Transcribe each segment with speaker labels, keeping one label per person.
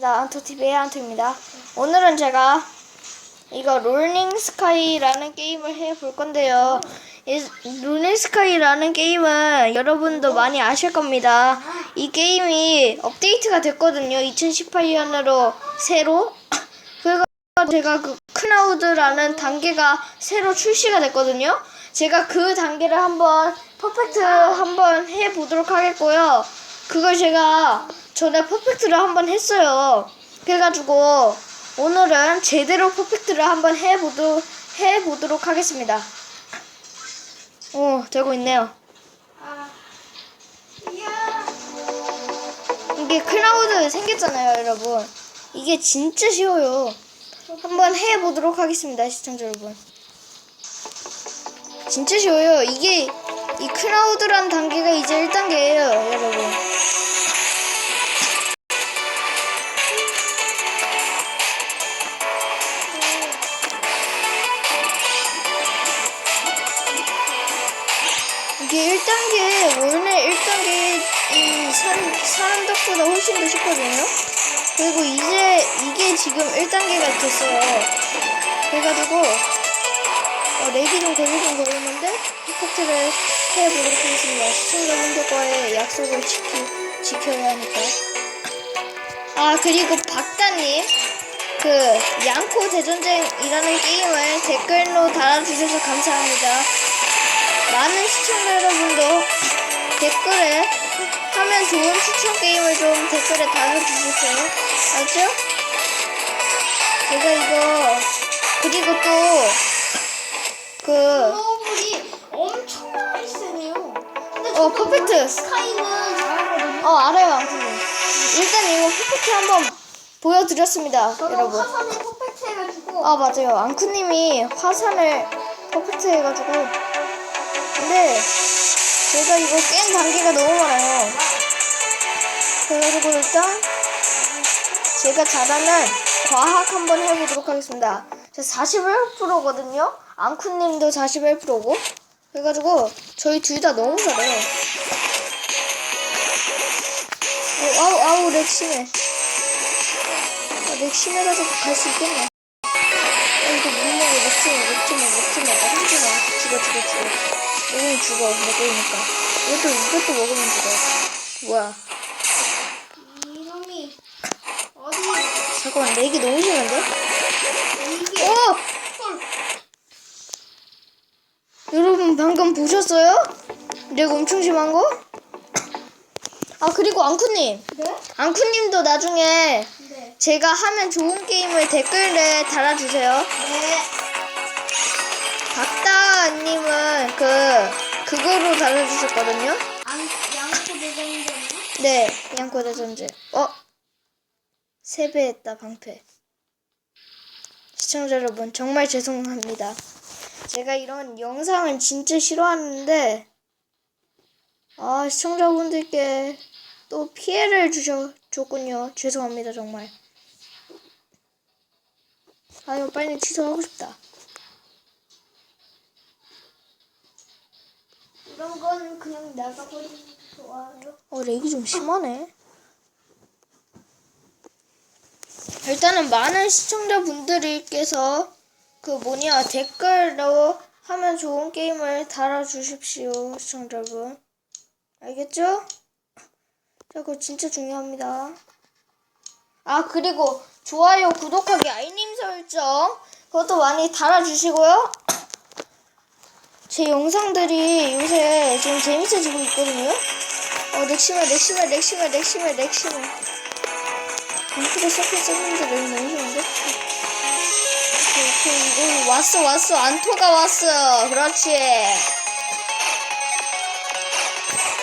Speaker 1: 나 안토TV의 안토입니다. 오늘은 제가 이거 롤링 스카이라는 게임을 해볼 건데요. 이 롤링 스카이라는 게임은 여러분도 많이 아실 겁니다. 이 게임이 업데이트가 됐거든요. 2018년으로 새로. 그래서 제가 그 크나우드라는 단계가 새로 출시가 됐거든요. 제가 그 단계를 한번 퍼펙트 한번 해보도록 하겠고요. 그걸 제가 전에 퍼펙트를 한번 했어요. 그래가지고 오늘은 제대로 퍼펙트를 한번 해보도, 해보도록 하겠습니다. 오, 되고 있네요. 이게 클라우드 생겼잖아요, 여러분. 이게 진짜 쉬워요. 한번 해보도록 하겠습니다, 시청자 여러분. 진짜 쉬워요. 이게 이 클라우드란 단계가 이제 1단계예요, 여러분. 이게 1단계, 원래 1단계 이 사람, 사람 덕보다 훨씬 더 쉽거든요? 그리고 이제 이게 지금 1단계가 됐어요. 그래가지고, 어, 렉이 좀 걸리긴 걸리는데, 퍼펙트를 해보도록 하겠습니다. 시청자 분들과의 약속을 지키, 지켜야 하니까. 아, 그리고 박다님. 그, 양코 대전쟁이라는 게임을 댓글로 달아주셔서 감사합니다. 많은 시청자 여러분도 댓글에 하면 좋은 추천 게임을 좀 댓글에 달아주셨어요. 알죠? 제가 이거 그리고 또그
Speaker 2: 글로벌이 엄청 많이 세네요. 근데
Speaker 1: 어, 퍼펙트.
Speaker 2: 스카이는 잘하거든요.
Speaker 1: 어, 알아요. 일단 이거 퍼펙트 한번 보여드렸습니다, 여러분.
Speaker 2: 화산에 퍼펙트 해가지고
Speaker 1: 아, 맞아요. 앙쿠님이 화산을 퍼펙트 해가지고. 근데 제가 이거 깬 단계가 너무 많아요. 그래가지고 일단 제가 잘하는 과학 한번 해보도록 하겠습니다. 저 41%거든요. 앙쿠님도 41%고. 그래가지고 저희 둘 다 너무 잘해요. 어, 아우 아우 렉 심해. 아, 렉 심해가지고 갈 수 있겠네. 아 이거 못 먹어 먹지 마 먹지 마 먹지 마 먹지 마 죽어 죽어 죽어. 먹으면 죽어 먹으니까. 이것도 이것도 먹으면 죽어. 뭐야?
Speaker 2: 이놈이 어디
Speaker 1: 잠깐만 렉이 너무 심한데?
Speaker 2: 이게
Speaker 1: 어!
Speaker 2: 헐
Speaker 1: 여러분 방금 보셨어요? 렉 엄청 심한 거? 아 그리고 앙쿠님
Speaker 2: 네?
Speaker 1: 앙쿠님도 나중에
Speaker 2: 네.
Speaker 1: 제가 하면 좋은 게임을 댓글에 달아주세요.
Speaker 2: 네.
Speaker 1: 그 그거로 달아주셨거든요.
Speaker 2: 안 양코 대전쟁.
Speaker 1: 네, 양코 대 전제. 어? 세배했다 방패. 시청자 여러분 정말 죄송합니다. 제가 이런 영상을 진짜 싫어하는데 아 시청자분들께 또 피해를 주셨군요. 죄송합니다 정말. 아 이거 빨리 취소하고 싶다.
Speaker 2: 이런 건 그냥 나가버리는 게 좋아요.
Speaker 1: 어, 렉이 좀 심하네. 일단은 많은 시청자분들께서 그 뭐냐 댓글로 하면 좋은 게임을 달아주십시오, 시청자분. 알겠죠? 자, 그거 진짜 중요합니다. 아, 그리고 좋아요, 구독하기, 알림 설정 그것도 많이 달아주시고요. 제 영상들이 요새 좀 재밌어지고 있거든요. 어, 렉심해, 렉심해, 렉심해, 렉심해. 공포가 섞여 썼는데 렉 너무 좋은데? 오케이, 이거 왔어, 왔어. 안토가 왔어. 그렇지.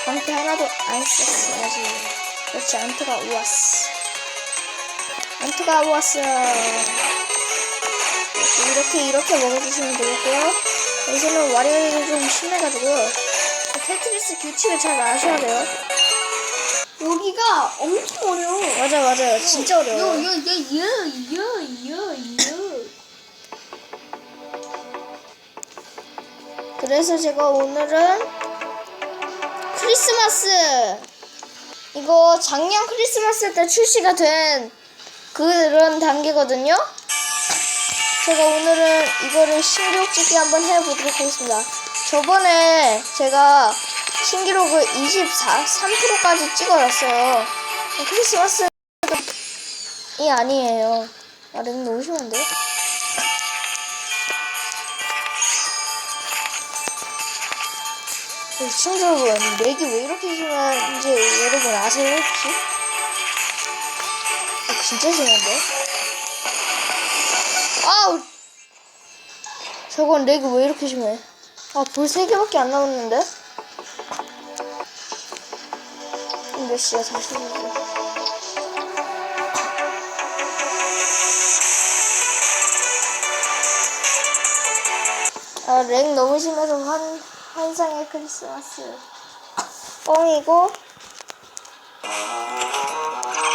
Speaker 1: 방패 하나도 안 썼어, 아직. 그렇지, 안토가 왔어. 안토가 왔어. 이렇게, 이렇게 먹어주시면 되겠고요. 여기서는 와리가리가 좀 심해가지고, 테트리스 규칙을 잘 아셔야 돼요.
Speaker 2: 여기가 엄청 어려워.
Speaker 1: 맞아 맞아요 진짜 어려워
Speaker 2: 요요요 요 요 요 요.
Speaker 1: 그래서 제가 오늘은 크리스마스 이거 작년 크리스마스 때 출시가 된 그런 단계거든요. 제가 오늘은 이거를 신기록 찍기 한번 해보도록 하겠습니다. 저번에 제가 신기록을 24, 3%까지 찍어놨어요. 크리스마스이 아니에요. 아, 심한데? 네, 시청자 여러분, 렉이 왜 이렇게 심한지 여러분 아세요, 혹시? 아, 진짜 심한데? 아우! 저건 렉이 왜 이렇게 심해? 아, 불 3개밖에 안 남았는데? 몇 시야, 볼게. 아, 렉 너무 심해서 환, 환상의 크리스마스. 뻥이고,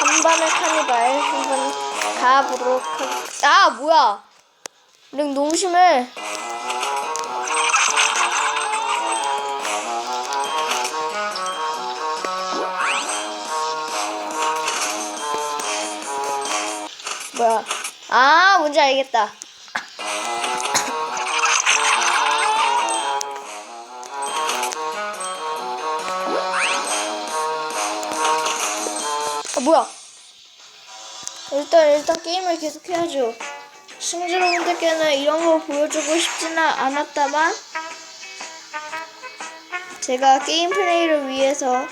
Speaker 1: 한밤의 카니발 한번 가보도록 하겠 아, 뭐야! 렉 너무 심해. 뭐야? 아, 뭔지 알겠다. 아, 뭐야? 일단, 일단 게임을 계속 해야죠. 시청자분들께는 이런 거 보여주고 싶지는 않았다만, 제가 게임 플레이를 위해서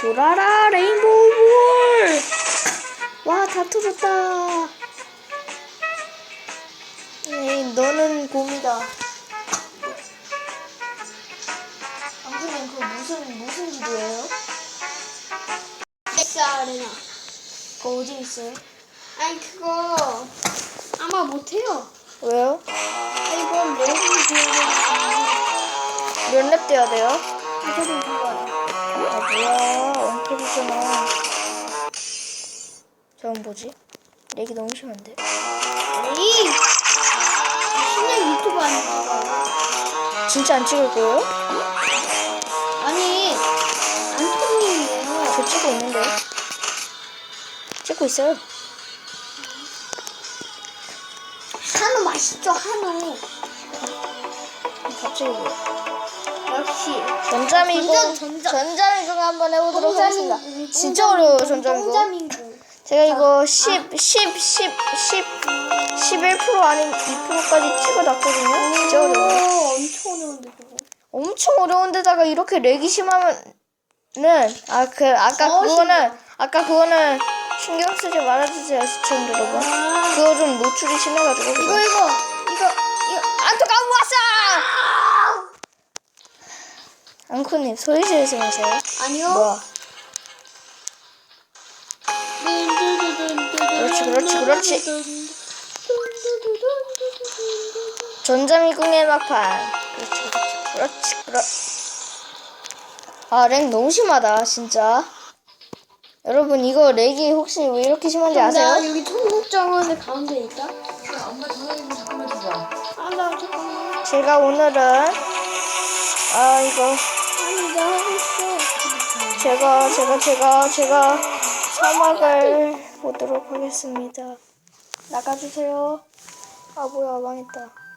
Speaker 1: 돌아라 레인보우 볼! 와, 다 터졌다. 에이, 너는 곰이다. 무슨, 무슨 지도예요?
Speaker 2: 엑스 아레나.
Speaker 1: 그거 어디 있어요?
Speaker 2: 아니 그거 아마 못해요.
Speaker 1: 왜요?
Speaker 2: 아 이건 레벨이 되어야
Speaker 1: 몇렙 돼야 돼요?
Speaker 2: 되는 그거예요.
Speaker 1: 아, 뭐야. 원톱이잖아. 저건 뭐지? 렉이 너무 심한데?
Speaker 2: 이 신년 유튜브 아니야?
Speaker 1: 진짜 안 찍을 거예요?
Speaker 2: 아니 안토님이에요.
Speaker 1: 저 찍고 있는데. 찍고 있어요.
Speaker 2: 한우 맛있죠 한우.
Speaker 1: 갑자기 뭐.
Speaker 2: 역시.
Speaker 1: 전자미공,
Speaker 2: 전자, 전자.
Speaker 1: 전자미공 한번 해보도록 하겠습니다. 진짜 어려워요.
Speaker 2: 똥자민구.
Speaker 1: 제가 이거 10, 10, 10, 10, 11% 아닌 2%까지 찍어 놨거든요. 진짜 어려워요.
Speaker 2: 오, 엄청 어려운데.
Speaker 1: 엄청 어려운데다가 이렇게 렉이 심하면은 아 그 아까
Speaker 2: 더
Speaker 1: 그거는 아까 그거는 신경 쓰지 말아주세요 시청자 여러분.
Speaker 2: 아.
Speaker 1: 그거 좀 노출이 심해가지고.
Speaker 2: 이거 이거 이거 이거
Speaker 1: 안토가 왔어! 앙코님 소리 지르지 마세요.
Speaker 2: 아니요.
Speaker 1: 뭐야?
Speaker 2: 그렇지
Speaker 1: 그렇지, 그렇지. 전자미궁의 막판. 그렇지 그렇지. 아렉 너무 심하다 진짜. 여러분 이거 렉이 혹시 왜 이렇게 심한지 아세요?
Speaker 2: 여기 청국장원의 가운데 있다.
Speaker 3: 엄마 전화기 잠깐만 줘봐.
Speaker 2: 아, 나 잠깐만.
Speaker 1: 제가 오늘은 아 이거
Speaker 2: 아니, 나 하고 있어.
Speaker 1: 제가 제가 제가 제가 사막을 보도록 하겠습니다. 나가주세요. 아 뭐야 망했다.